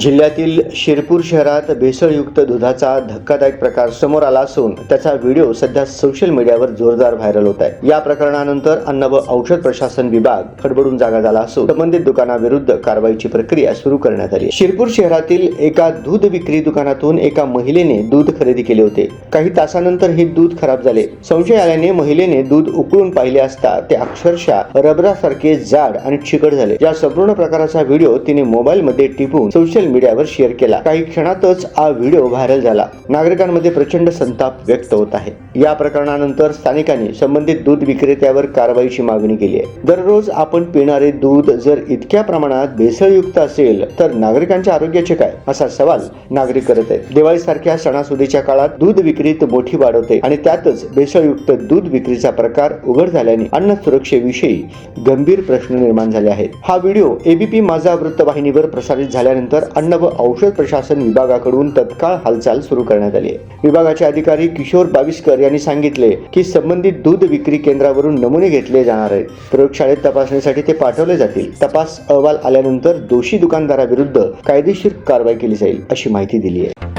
जिल्ह्यातील शिरपूर शहरात भेसळयुक्त दुधाचा धक्कादायक प्रकार समोर आला असून त्याचा व्हिडिओ सध्या सोशल मीडियावर जोरदार व्हायरल होत आहे. या प्रकरणानंतर अन्न व औषध प्रशासन विभाग खडबडून जागा झाला असून संबंधित दुकानाविरुद्ध कारवाईची प्रक्रिया सुरू करण्यात आली शिरपूर शहरातील एका दूध विक्री दुकानातून एका महिलेने दूध खरेदी केले होते. काही तासानंतर हे दूध खराब झाले. संशय आल्याने महिलेने दूध उकळून पाहिले असता ते अक्षरशः रबरासारखे जाड आणि चिकट झाले. या संपूर्ण प्रकाराचा व्हिडिओ तिने मोबाईल मध्ये टिपून सोशल मीडियावर शेअर केला. काही क्षणातच हा व्हिडिओ व्हायरल झाला. नागरिकांमध्ये प्रचंड संताप व्यक्त होत आहे. या प्रकरणानंतर स्थानिकांनी संबंधित दूध विक्रेत्यावर कारवाईची मागणी केली आहे. दररोज आपण पिणारे दूध जर इतक्या प्रमाणात भेसळयुक्त असेल तर नागरिकांच्या आरोग्याचे काय? असा सवाल नागरिक करत आहेत. दिवाळी सारख्या सणासुदीच्या काळात दूध विक्रीत मोठी वाढ होते आणि त्यातच भेसळयुक्त दूध विक्रीचा प्रकार उघड झाल्याने अन्न सुरक्षेविषयी गंभीर प्रश्न निर्माण झाले आहेत. हा व्हिडिओ एबीपी माझा वृत्तवाहिनीवर प्रसारित झाल्यानंतर अन्न व औषध प्रशासन विभागाकडून तत्काळ हालचाल सुरू करण्यात आली आहे. विभागाचे अधिकारी किशोर बाविस्कर यांनी सांगितले की संबंधित दूध विक्री केंद्रावरून नमुने घेतले जाणार आहेत. प्रयोगशाळेत तपासणीसाठी ते पाठवले जातील. तपास अहवाल आल्यानंतर दोषी दुकानदाराविरुद्ध कायदेशीर कारवाई केली जाईल अशी माहिती दिली आहे.